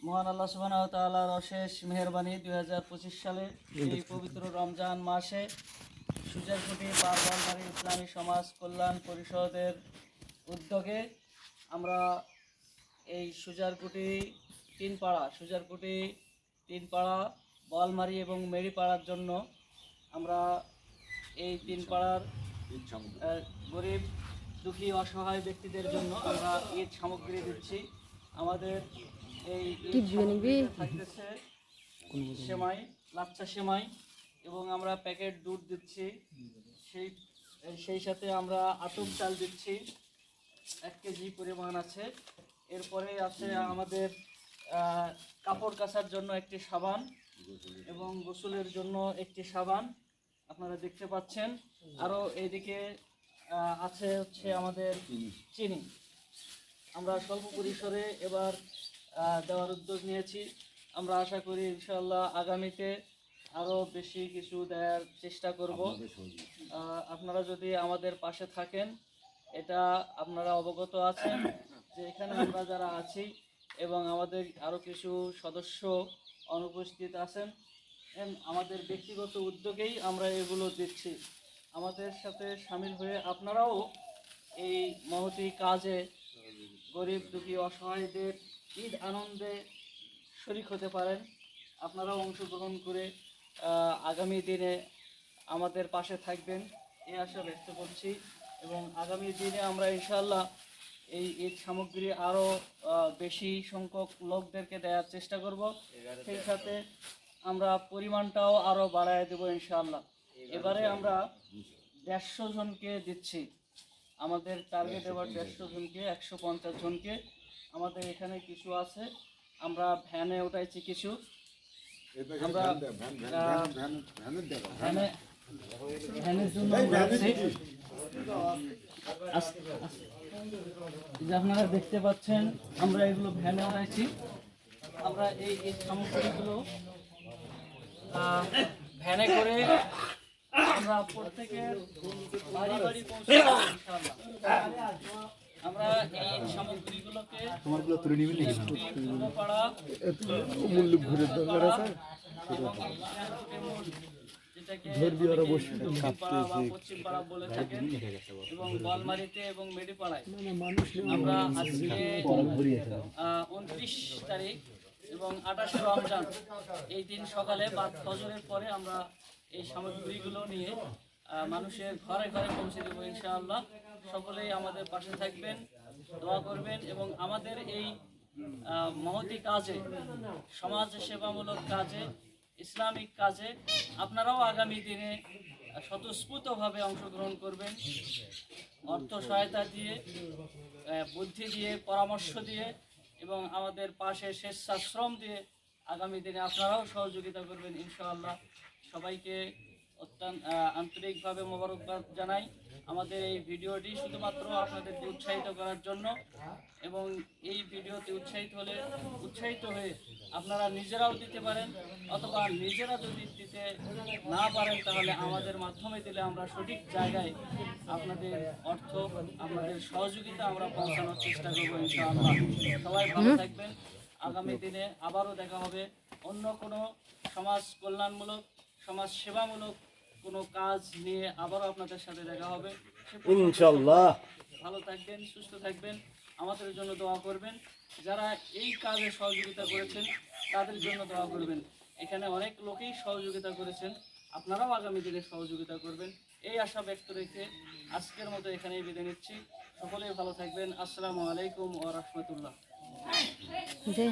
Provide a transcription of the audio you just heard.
মহান আল্লাহ তাআলার অশেষ মেহেরবানি দুই হাজার পঁচিশ সালে এই পবিত্র রমজান মাসে সুজারকুটি বারবারবাড়ি ইসলামী সমাজ কল্যাণ পরিষদের উদ্যোগে আমরা এই সুজারকুটি তিনপাড়া সুজারকুটি তিনপাড়া বলমারি এবং মেরিপাড়ার জন্য আমরা এই তিনপাড়ার আহ, গরিব দুঃখী অসহায় ব্যক্তিদের জন্য আমরা ঈদ সামগ্রী দিচ্ছি। আমাদের এই ঈদ সামগ্রীতে থাকতেছে। সেমাই লাচ্চা সেমাই এবং আমরা প্যাকেট দুধ দিচ্ছি। সেই সেই সাথে আমরা আতপ চাল দিচ্ছি। এক কেজি পরিমাণ আছে। এরপরে আছে আমাদের কাপড় কাচার জন্য একটি সাবান এবং গোসলের জন্য একটি সাবান। আপনারা দেখতে পাচ্ছেন। আরও এইদিকে আছে হচ্ছে আমাদের চিনি। আমরা স্বল্প পরিসরে এবার দেওয়ার উদ্যোগ নিয়েছি। আমরা আশা করি ইনশাল্লাহ আগামীতে আরও বেশি কিছু দেওয়ার চেষ্টা করব। আপনারা যদি আমাদের পাশে থাকেন এটা আপনারা অবগত আছেন যে এখানে আমরা যারা আছি এবং আমাদের আরও কিছু সদস্য অনুপস্থিত আছেন আমাদের ব্যক্তিগত উদ্যোগেই আমরা এগুলো দিচ্ছি। আমাদের সাথে সামিল হয়ে আপনারাও এই মহতি কাজে গরিব দুঃখী অসহায়দের ঈদ আনন্দে শরিক হতে পারেন। আপনারাও অংশগ্রহণ করে আগামী দিনে আমাদের পাশে থাকবেন। এই আশা ব্যক্ত করছি এবং আগামী দিনে আমরা ইনশাল্লাহ এই ঈদ সামগ্রী আরও বেশি সংখ্যক লোকদেরকে দেওয়ার চেষ্টা করব। সেই সাথে আমরা পরিমাণটাও আরও বাড়ায় দেবো ইনশাল্লাহ এবারে আমরা দেড়শো জনকে দিচ্ছি। আমাদের টার্গেট এবার দেড়শো জনকে একশো পঞ্চাশ জনকে। আমাদের এখানে কিছু আছে। আমরা ভ্যানে উঠাইছি কিছু। আমরা ভ্যানে ভ্যানের জন্য যে আপনারা দেখতে পাচ্ছেন আমরা এগুলো ভ্যানে উঠাইছি। আমরা এই এই সামগ্রীগুলো ভ্যানে করে আমরা প্রত্যেকের বাড়ি পৌঁছে আমরা এই সামগ্রীগুলোকে তোমারগুলো তুলে নাকি? মূল্য দরকার আছে এবং বলমারিতে এবং মেডিপাড়ায়। আমরা আজকে উনত্রিশ তারিখ এবং আঠাশে রমজান। এই দিন সকালে বা ফজরের পরে আমরা এই সামগ্রীগুলো নিয়ে মানুষের ঘরে ঘরে পৌঁছে দেবো ইনশাআল্লাহ। সকলেই আমাদের পাশে থাকবেন, দোয়া করবেন এবং আমাদের এই মহতি কাজে, সমাজ সেবামূলক কাজে, ইসলামিক কাজে আপনারাও আগামী দিনে স্বতঃস্ফূর্তভাবে অংশগ্রহণ করবেন। অর্থ সহায়তা দিয়ে বুদ্ধি দিয়ে, পরামর্শ দিয়ে এবং আমাদের পাশে স্বেচ্ছাশ্রম দিয়ে আগামী দিনে আপনারাও সহযোগিতা করবেন ইনশাআল্লাহ। সবাইকে অত্যন্ত আন্তরিকভাবে মোবারকবাদ জানাই। আমাদের এই ভিডিওটি শুধুমাত্র আপনাদেরকে উৎসাহিত করার জন্য এবং এই ভিডিওতে উৎসাহিত হলে উৎসাহিত হয়ে আপনারা নিজেরাও দিতে পারেন অথবা নিজেরা যদি দিতে না পারেন তাহলে আমাদের মাধ্যমে দিলে আমরা সঠিক জায়গায় আপনাদের অর্থ আপনাদের সহযোগিতা আমরা পৌঁছানোর চেষ্টা করব ইনশাআল্লাহ। সবাই ভালো থাকবেন। আগামী দিনে আবারও দেখা হবে অন্য কোনো সমাজ কল্যাণমূলক সমাজ সেবামূলক কোনো কাজ নিয়ে আবারও আপনাদের সাথে দেখা হবে। ইনশাল্লাহ ভালো থাকবেন সুস্থ থাকবেন আমাদের জন্য দোয়া করবেন। যারা এই কাজে সহযোগিতা করেছেন তাদের জন্য দোয়া করবেন। এখানে অনেক লোকেই সহযোগিতা করেছেন আপনারাও আগামী দিনে সহযোগিতা করবেন। এই আশা ব্যক্ত রেখে আজকের মতো এখানেই বিদায় নিচ্ছি। সকলেই ভালো থাকবেন। আসসালামু আলাইকুম ও রহমতুল্লাহ। যে